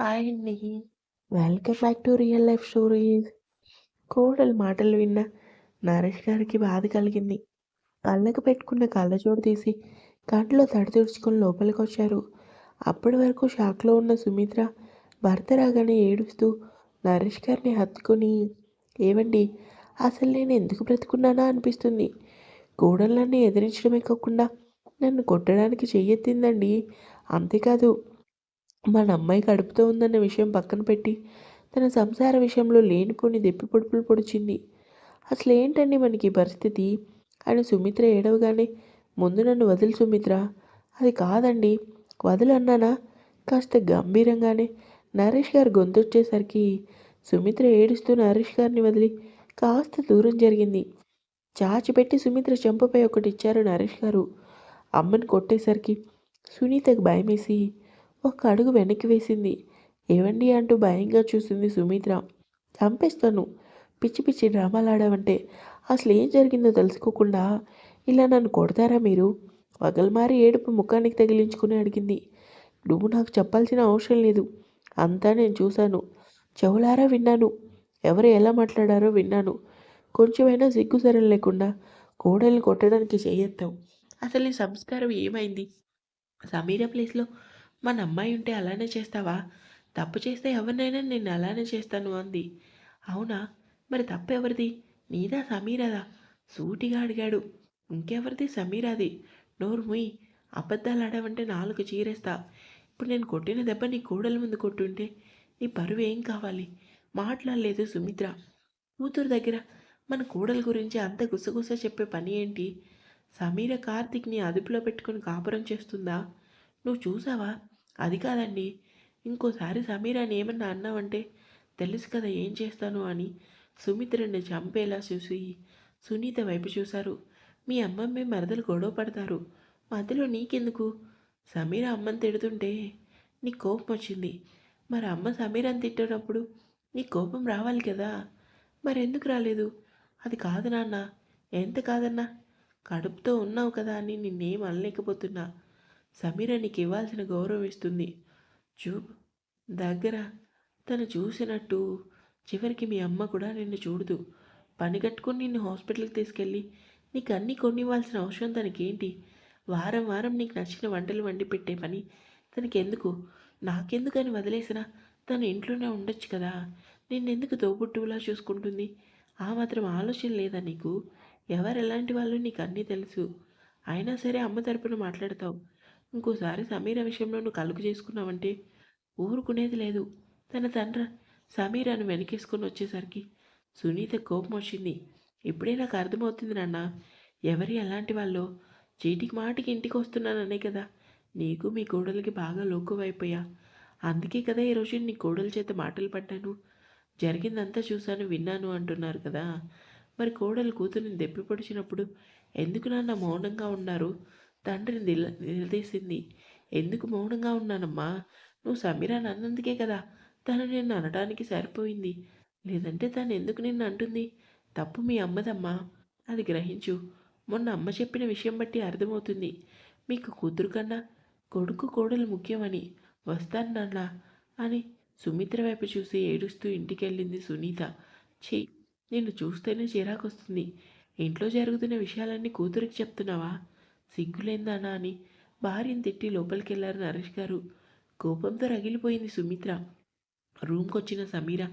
Hi అండి welcome back to real life stories కోడలు మాటలు విన్న నరేష్ గారికి బాధ కలిగింది. కళ్ళకు పెట్టుకున్న కళ్ళజోడు తీసి కంట్లో తడి లోపలికి వచ్చారు. అప్పటి వరకు షాక్లో ఉన్న సుమిత్ర భర్త రాగానే ఏడుస్తూ నరేష్ గారిని హత్తుకొని ఏవండి అసలు నేను ఎందుకు బ్రతుకున్నానా? అనిపిస్తుంది. కోడళ్ళని ఎదిరించడమే కాకుండా నన్ను కొట్టడానికి చెయ్యెత్తిందండి. అంతేకాదు మన అమ్మాయి కడుపుతో ఉందన్న విషయం పక్కన పెట్టి తన సంసార విషయంలో లేనిపోని దెప్పి పొడుపులు పొడిచింది. అసలు ఏంటండి మనకి పరిస్థితి? అని సుమిత్ర ఏడవగానే ముందు నన్ను వదిలి సుమిత్ర. అది కాదండి వదలన్నానా? అన్నానా కాస్త గంభీరంగానే నరేష్ గారు గొంతొచ్చేసరికి సుమిత్ర ఏడుస్తూ నరేష్ గారిని వదిలి కాస్త దూరం జరిగింది. చాచిపెట్టి సుమిత్ర చెంపపై ఒకటి ఇచ్చారు నరేష్ గారు. అమ్మని కొట్టేసరికి సునీతకు భయమేసి ఒక అడుగు వెనక్కి వేసింది. ఏవండి అంటూ భయంగా చూసింది సుమిత్ర. చంపేస్తాను. పిచ్చి పిచ్చి డ్రామాలు ఆడావంటే అసలు ఏం జరిగిందో తెలుసుకోకుండా ఇలా నన్ను కొడతారా మీరు? పగలమారి ఏడుపు ముఖానికి తగిలించుకుని అడిగింది. నువ్వు నాకు చెప్పాల్సిన అవసరం లేదు. అంతా నేను చూశాను. చెవులారా విన్నాను. ఎవరు ఎలా మాట్లాడారో విన్నాను. కొంచెమైనా సిగ్గుసరం లేకుండా కోడల్ని కొట్టడానికి చేయొత్తావు అసలు నీ సంస్కారం ఏమైంది? సమీర ప్లేస్లో మన అమ్మాయి ఉంటే అలానే చేస్తావా? తప్పు చేస్తే ఎవరినైనా నేను అలానే చేస్తాను అంది. అవునా? మరి తప్పు ఎవరిది నీదా సమీరాదా? సూటిగా అడిగాడు. ఇంకెవరిది? సమీరాది. నోర్ముయ్ అబద్ధాలు ఆడావంటే నాలుగు చీరేస్తా. ఇప్పుడు నేను కొట్టిన దెబ్బ నీ కోడల ముందు కొట్టుంటే నీ పరువు ఏం కావాలి? మాట్లాడలేదు సుమిత్ర. కూతురు దగ్గర మన కోడల గురించి అంత గుసగుస చెప్పే పని ఏంటి? సమీర కార్తిక్ని అదుపులో పెట్టుకొని కాపురం చేస్తుందా? నువ్వు చూసావా? అది కాదండి. ఇంకోసారి సమీరాని ఏమన్నా అన్నావంటే తెలుసు కదా ఏం చేస్తాను అని సుమిత్రని చంపేలా చూసి సునీత వైపు చూశారు. మీ అమ్మమ్మే మరదలు గొడవ పడతారు. మధ్యలో నీకెందుకు? సమీర అమ్మని తిడుతుంటే నీ కోపం వచ్చింది. మరి అమ్మ సమీరాన్ని తిట్టేటప్పుడు నీ కోపం రావాలి కదా. మరెందుకు రాలేదు? అది కాదు నాన్న. ఎంత కాదన్నా? కడుపుతో ఉన్నావు కదా అని నిన్నేం అనలేకపోతున్నా. సమీర నీకు ఇవ్వాల్సిన గౌరవం ఇస్తుంది. చూపు దగ్గర తను చూసినట్టు చివరికి మీ అమ్మ కూడా నిన్ను చూడదు. పని కట్టుకుని నిన్ను హాస్పిటల్కి తీసుకెళ్ళి నీకు అన్నీ కొనివ్వాల్సిన అవసరం తనకేంటి? వారం వారం నీకు నచ్చిన వంటలు వండి పెట్టే పని తనకెందుకు? నాకెందుకని వదిలేసినా తను ఇంట్లోనే ఉండొచ్చు కదా. నిన్నెందుకు తోబుట్టువులా చూసుకుంటుంది? ఆ మాత్రం ఆలోచన లేదా నీకు? ఎవరు ఎలాంటి వాళ్ళు నీకు అన్నీ తెలుసు. అయినా సరే అమ్మ తరపున మాట్లాడతావు. ఇంకోసారి సమీర విషయంలో నువ్వు కలుగు చేసుకున్నావంటే ఊరుకునేది లేదు. తన తండ్రి సమీరాను వెనకేసుకొని వచ్చేసరికి సునీత కోపం వచ్చింది. ఇప్పుడే నాకు అర్థమవుతుంది నాన్న ఎవరి ఎలాంటి వాళ్ళో? చీటికి మాటికి ఇంటికి వస్తున్నాననే కదా. నీకు మీ కోడలికి బాగా లోకువైపోయా. అందుకే కదా ఈరోజు నీ కోడల చేత మాటలు పడ్డాను జరిగిందంతా చూశాను విన్నాను అంటున్నారు కదా. మరి కోడలు కూతురిని దెప్పి పొడిచినప్పుడు ఎందుకు నాన్న మౌనంగా ఉన్నారు? తండ్రిని నిల నిలదీసింది. ఎందుకు మౌనంగా ఉన్నానమ్మా? నువ్వు సమీరాని అన్నందుకే కదా. తను నిన్ను అనడానికి సరిపోయింది. లేదంటే తను ఎందుకు నిన్ను అంటుంది? తప్పు మీ అమ్మదమ్మా. అది గ్రహించు. మొన్న అమ్మ చెప్పిన విషయం బట్టి అర్థమవుతుంది. మీకు కూతురు కన్నా కొడుకు కోడలు ముఖ్యమని. వస్తాను నాన్న అని సుమిత్ర వైపు చూసి ఏడుస్తూ ఇంటికెళ్ళింది సునీత. ఛీ నిన్ను చూస్తేనే చిరాకొస్తుంది. ఇంట్లో జరుగుతున్న విషయాలన్నీ కూతురికి చెప్తున్నావా? సిగ్గులేందానా అని భార్యను తిట్టి లోపలికి వెళ్ళారు నరేష్ గారు. కోపంతో రగిలిపోయింది సుమిత్ర. రూమ్కి వచ్చిన సమీర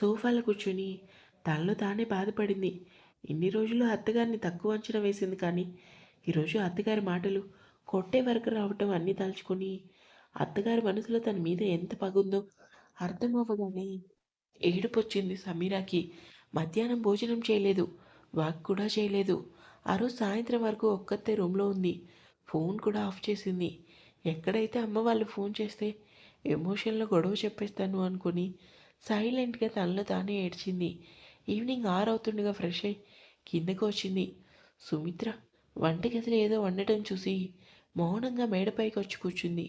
సోఫాలో కూర్చొని తనలో తానే బాధపడింది. ఇన్ని రోజులు అత్తగారిని తక్కువ అంచనా వేసింది కానీ ఈరోజు అత్తగారి మాటలు కొట్టే వరకు రావటం అన్నీ తలుచుకొని అత్తగారి మనసులో తన మీద ఎంత పగుందో అర్థమవ్వగానే ఏడుపొచ్చింది సమీరాకి. మధ్యాహ్నం భోజనం చేయలేదు వాక్ కూడా చేయలేదు. ఆ రోజు సాయంత్రం వరకు ఒక్కతే రూమ్లో ఉంది. ఫోన్ కూడా ఆఫ్ చేసింది. ఎక్కడైతే అమ్మ వాళ్ళు ఫోన్ చేస్తే ఎమోషన్లో గొడవ చెప్పేస్తాను అనుకుని సైలెంట్గా తనలో తానే ఏడ్చింది. ఈవినింగ్ ఆరు అవుతుండగా ఫ్రెష్ అయి కిందకు వచ్చింది. సుమిత్ర వంటగదిలో ఏదో వండటం చూసి మౌనంగా మేడపైకి వచ్చి కూర్చుంది.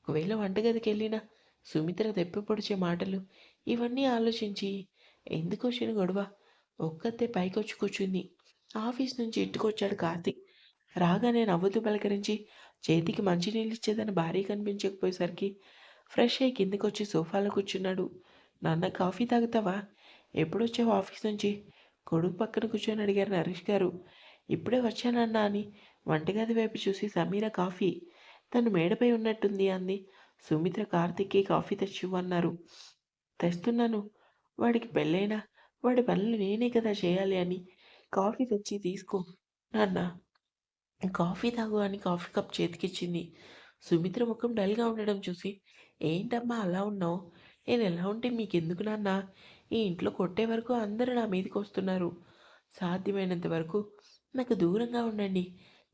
ఒకవేళ వంటగదికి వెళ్ళిన సుమిత్ర తెప్పి పొడిచే మాటలు ఇవన్నీ ఆలోచించి ఎందుకు వచ్చిన గొడవ? ఒక్కతే పైకొచ్చి కూర్చుంది. ఆఫీస్ నుంచి ఇంటికొచ్చాడు కార్తీక్ రాగానే నవ్వుతూ పలకరించి చేతికి మంచినీళ్ళు ఇచ్చేదని భారీ కనిపించకపోయేసరికి ఫ్రెష్ అయ్యి కిందకొచ్చి సోఫాలో కూర్చున్నాడు. నాన్న కాఫీ తాగుతావా? ఎప్పుడొచ్చావు ఆఫీస్ నుంచి? కొడుకు పక్కన కూర్చొని అడిగారు నరేష్ గారు. ఇప్పుడే వచ్చానన్నా అని వంటగది వైపు చూసి సమీర కాఫీ? తను మేడపై ఉన్నట్టుంది అంది. సుమిత్ర కార్తిక్కి కాఫీ తెచ్చివ్వన్నారు తెస్తున్నాను. వాడికి పెళ్ళైనా వాడి పనులు నేనే కదా చేయాలి అని కాఫీ తెచ్చి తీసుకో. నాన్న కాఫీ తాగు అని కాఫీ కప్ చేతికిచ్చింది. సుమిత్ర ముఖం డల్గా ఉండడం చూసి ఏంటమ్మా అలా ఉన్నావు? నేను ఎలా ఉంటే మీకెందుకు నాన్న? ఈ ఇంట్లో కొట్టే వరకు అందరూ నా మీదకి వస్తున్నారు. సాధ్యమైనంత వరకు నాకు దూరంగా ఉండండి.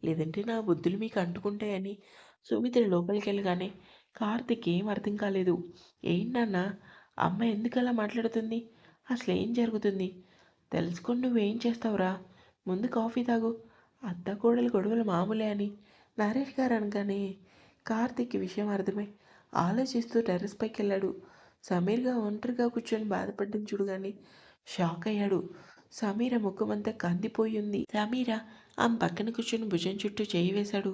లేదంటే నా బుద్ధులు మీకు అంటుకుంటాయని. సుమిత్ర లోపలికి వెళ్ళగానే కార్తిక్ ఏం అర్థం కాలేదు. ఏంటన్నా అమ్మ ఎందుకు అలా మాట్లాడుతుంది? అసలు ఏం జరుగుతుంది? తెలుసుకుని నువ్వేం చేస్తావురా? ముందు కాఫీ తాగు. అత్త కోడలు గొడవలు మామూలే అని నరేష్ గారు అనగానే కార్తిక్ విషయం అర్థమై ఆలోచిస్తూ టెర్రస్ పైకి వెళ్ళాడు సమీర్గా ఒంటరిగా కూర్చొని బాధపడ్డం చూడగానే షాక్ అయ్యాడు. సమీర ముఖం అంతా కందిపోయి ఉంది. సమీర ఆమె పక్కన కూర్చొని భుజం చుట్టూ చేయి వేశాడు.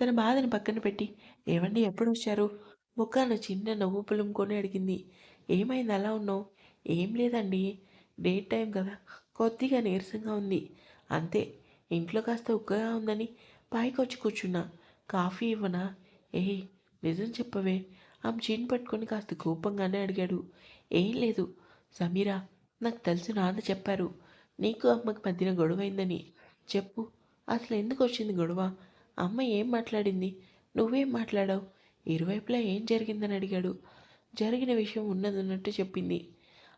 తన బాధని పక్కన పెట్టి ఏవండి ఎప్పుడు వచ్చారు? ముఖాన చిన్న నవ్వు పులుముకొని అడిగింది. ఏమైంది అలా ఉన్నావు? ఏం లేదండి. డే టైం కదా. కొద్దిగా నీరసంగా ఉంది. అంతే ఇంట్లో కాస్త ఉక్కగా ఉందని పైకి వచ్చి కూర్చున్నా. కాఫీ ఇవ్వనా? ఏ నిజం చెప్పవే. ఆమె చీన్ పట్టుకొని కాస్త కోపంగానే అడిగాడు. ఏం లేదు సమీరా నాకు తెలుసు నాన్న చెప్పారు. నీకు అమ్మకి మధ్యన గొడవైందని. చెప్పు అసలు ఎందుకు వచ్చింది గొడవ? అమ్మ ఏం మాట్లాడింది? నువ్వేం మాట్లాడావు? ఇరువైపులా ఏం జరిగిందని అడిగాడు. జరిగిన విషయం ఉన్నదన్నట్టు చెప్పింది.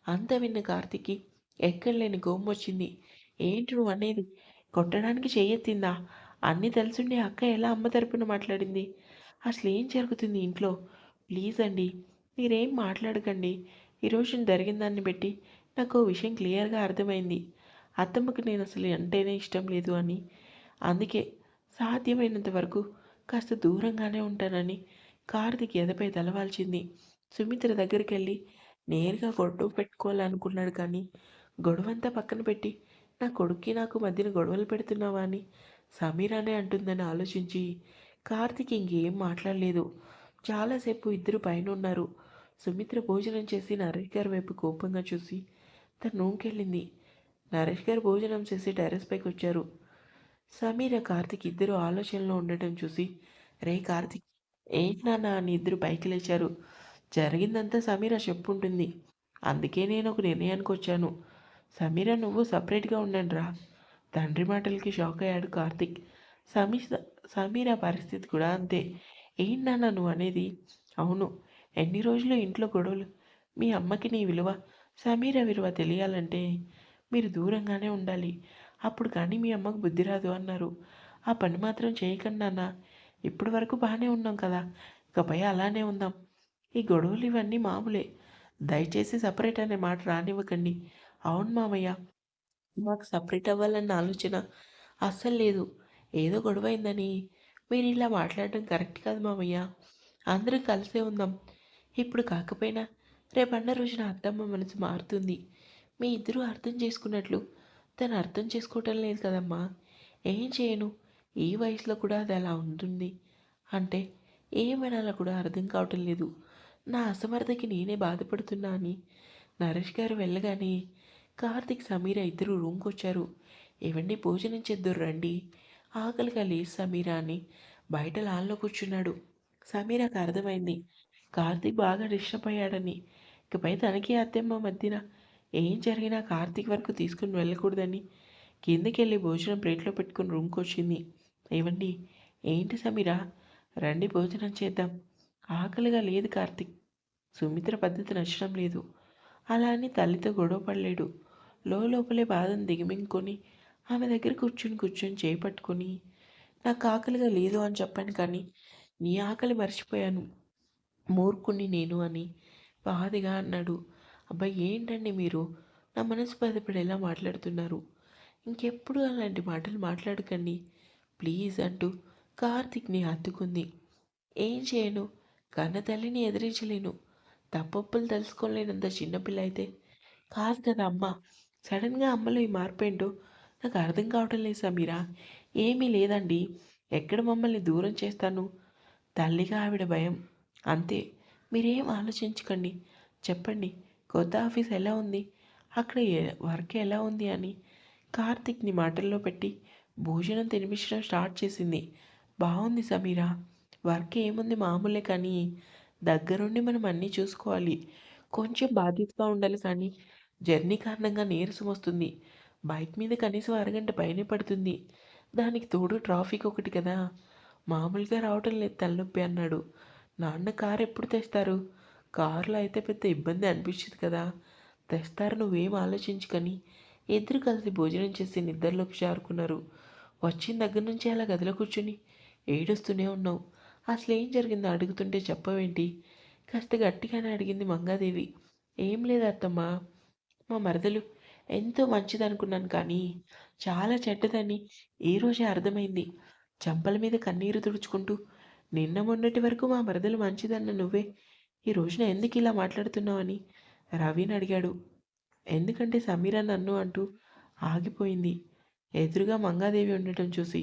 అంత విన్న కార్తిక్కి ఎక్కడలేని లేని వచ్చింది ఏంటి నువ్వు అనేది? కొట్టడానికి చెయ్యెత్తిందా అన్నీ తెలుసుండే అక్క ఎలా అమ్మ తరపున మాట్లాడింది. అసలు ఏం జరుగుతుంది ఇంట్లో? ప్లీజ్ అండి మీరేం మాట్లాడకండి. ఈరోజు జరిగిన దాన్ని బట్టి నాకు విషయం క్లియర్గా అర్థమైంది. అత్తమ్మకు నేను అసలు అంటేనే ఇష్టం లేదు అని. అందుకే సాధ్యమైనంత వరకు కాస్త దూరంగానే ఉంటానని కార్తిక్ ఎదపై తలవాల్చింది. సుమిత్ర దగ్గరికి వెళ్ళి నేరుగా గొడవ పెట్టుకోవాలనుకున్నాడు కానీ గొడవంతా పక్కన పెట్టి నా కొడుక్కి నాకు మధ్యన గొడవలు పెడుతున్నావా అని సమీరానే అంటుందని ఆలోచించి కార్తిక్ ఇంకేం మాట్లాడలేదు. చాలాసేపు ఇద్దరు పైన ఉన్నారు సుమిత్ర భోజనం చేసి నరేష్ గారి వైపు కోపంగా చూసి తన రూమ్కెళ్ళింది నరేష్ గారు భోజనం చేసి టెర్రస్ పైకి వచ్చారు. సమీర కార్తిక్ ఇద్దరు ఆలోచనలో ఉండటం చూసి రే కార్తిక్ ఏంటి నాన్న అని ఇద్దరు పైకి లేచారు. జరిగిందంతా సమీర చెప్పుంటుంది. అందుకే నేను ఒక నిర్ణయానికి వచ్చాను సమీర నువ్వు సపరేట్గా ఉండండి రా తండ్రి మాటలకి షాక్ అయ్యాడు కార్తిక్. సమీ సమీర పరిస్థితి కూడా అంతే. ఏంటి నాన్న నువ్వు అనేది? అవును ఎన్ని రోజులు ఇంట్లో గొడవలు? మీ అమ్మకి నీ విలువ సమీర విలువ తెలియాలంటే మీరు దూరంగానే ఉండాలి. అప్పుడు కానీ మీ అమ్మకు బుద్ధి రాదు అన్నారు. ఆ పని మాత్రం చేయకండి నాన్న. ఇప్పటి వరకు బాగానే ఉన్నాం కదా. ఇకపై అలానే ఉందాం. ఈ గొడవలు ఇవన్నీ మామూలే. దయచేసి సపరేట్ అనే మాట రానివ్వకండి. అవును మామయ్య మాకు సపరేట్ అవ్వాలన్న ఆలోచన అస్సలు లేదు. ఏదో గొడవ అయిందని మీరు ఇలా మాట్లాడడం కరెక్ట్ కాదు మామయ్య. అందరూ కలిసే ఉందాం. ఇప్పుడు కాకపోయినా రేపన్న రోజున అత్తమ్మ మనసు మారుతుంది. మీ ఇద్దరూ అర్థం చేసుకున్నట్లు తను అర్థం చేసుకోవటం లేదు కదమ్మా. ఏం చేయను? ఈ వయసులో కూడా అది అలా ఉంటుంది. అంటే ఏమనాలో కూడా అర్థం కావటం లేదు. నా అసమర్థకి నేనే బాధపడుతున్నా అని. నరేష్ గారు వెళ్ళగానే కార్తిక్ సమీర ఇద్దరు రూమ్కి వచ్చారు ఇవన్నీ భోజనం చేద్దరు రండి. ఆకలిగా లేదు సమీర అని బయట లాన్లో కూర్చున్నాడు. సమీరాకు అర్థమైంది కార్తీక్ బాగా డిస్టర్బ్ అయ్యాడని. ఇకపై తనకి అత్తమ్మ మధ్యన ఏం జరిగినా కార్తిక్ వరకు తీసుకుని వెళ్ళకూడదని కిందకి వెళ్ళి భోజనం ప్లేట్లో పెట్టుకుని రూమ్కి వచ్చింది ఏమండి ఏంటి సమీరా? రండి భోజనం చేద్దాం. ఆకలిగా లేదు కార్తీక్. సుమిత్ర పద్ధతి నచ్చడం లేదు. అలా అని తల్లితో గొడవ పడలేడు. లోపలే బాధను దిగమింగుకొని ఆమె దగ్గర కూర్చుని కూర్చొని చేపట్టుకొని నాకు ఆకలిగా లేదు అని చెప్పాను కానీ నీ ఆకలి మర్చిపోయాను. మూర్ఖుణ్ణి నేను అని బాధగా అన్నాడు. అబ్బాయి ఏంటండి మీరు? నా మనసు బాధపడేలా మాట్లాడుతున్నారు. ఇంకెప్పుడు అలాంటి మాటలు మాట్లాడకండి. ప్లీజ్ అంటూ కార్తిక్ని హత్తుకుంది. ఏం చేయను? కన్న తల్లిని ఎదిరించలేను. తప్పప్పులు తెలుసుకోలేనంత చిన్నపిల్ల అయితే కాదు కదా అమ్మ సడన్గా అమ్మలో ఈ మార్పు ఏంటో నాకు అర్థం కావటం లేదు సమీరా. ఏమీ లేదండి. ఎక్కడ మమ్మల్ని దూరం చేస్తాను? తల్లిగా ఆవిడ భయం. అంతే. మీరేం ఆలోచించకండి. చెప్పండి. కొత్త ఆఫీస్ ఎలా ఉంది? అక్కడ వర్క్ ఎలా ఉంది అని కార్తిక్ని మాటల్లో పెట్టి భోజనం తినిపించడం స్టార్ట్ చేసింది. బాగుంది సమీరా. వర్క్ ఏముంది మామూలే కానీ దగ్గరుండి మనం అన్నీ చూసుకోవాలి. కొంచెం బాధ్యతగా ఉండాలి కానీ జర్నీ కారణంగా నీరసం వస్తుంది. బైక్ మీద కనీసం అరగంట పైనే పడుతుంది. దానికి తోడు ట్రాఫిక్ ఒకటి కదా. మామూలుగా రావటం లేదు తలనొప్పి అన్నాడు. నాన్న కారు ఎప్పుడు తెస్తారు? కారులో అయితే పెద్ద ఇబ్బంది అనిపించదు కదా. తెస్తారు నువ్వేం ఆలోచించుకొని. ఇద్దరు కలిసి భోజనం చేసి నిద్రలోకి జారుకున్నారు. వచ్చిన దగ్గర నుంచి అలా గదిలో కూర్చుని ఏడుస్తూనే ఉన్నావు. అసలు ఏం జరిగిందో అడుగుతుంటే చెప్పవేంటి? కాస్త గట్టిగానే అడిగింది మంగాదేవి. ఏం లేదు అత్తమ్మ. మా మరదలు ఎంతో మంచిదనుకున్నాను కానీ చాలా చెడ్డదని ఈ రోజే అర్థమైంది. చంపల మీద కన్నీరు తుడుచుకుంటూ నిన్న మొన్నటి వరకు మా మరదలు మంచిదన్న నువ్వే ఈ రోజున ఎందుకు ఇలా మాట్లాడుతున్నావని రవిని అడిగాడు. ఎందుకంటే సమీర నన్ను అంటూ ఆగిపోయింది. ఎదురుగా మంగాదేవి ఉండటం చూసి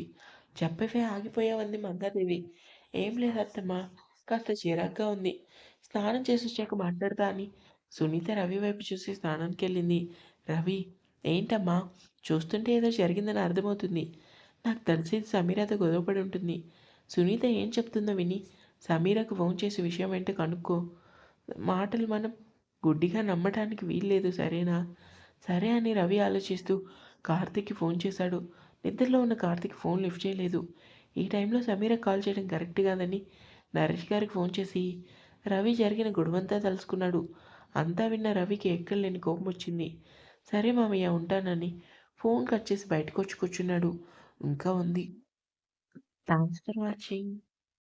చెప్పవే ఆగిపోయావంది మంగాదేవి. ఏం లేదు అత్తమ్మ కాస్త చిరాగ్గా ఉంది. స్నానం చేసి వచ్చాక మాట్లాడతా అని సునీత రవి వైపు చూసి స్నానానికి వెళ్ళింది రవి ఏంటమ్మా? చూస్తుంటే ఏదో జరిగిందని అర్థమవుతుంది. నాకు తెలిసి సమీరతో గొడవపడి ఉంటుంది. సునీత ఏం చెప్తుందో విని సమీరకు ఫోన్ చేసి విషయం ఏంటో కనుక్కో. మాటలు మనం గుడ్డిగా నమ్మటానికి వీల్లేదు సరేనా? సరే అని రవి ఆలోచిస్తూ కార్తిక్కి ఫోన్ చేశాడు. నిద్రలో ఉన్న కార్తిక్ ఫోన్ లిఫ్ట్ చేయలేదు. ఈ టైంలో సమీర కాల్ చేయడం కరెక్ట్ కాదని నరేష్ గారికి ఫోన్ చేసి రవి జరిగిన గొడవంతా తలుసుకున్నాడు. అంతా విన్న రవికి ఎక్కడలేని కోపం వచ్చింది. సరే మామయ్య ఉంటానని ఫోన్ కట్ చేసి బయటకు వచ్చి కూర్చున్నాడు. ఇంకా ఉంది. Thanks for watching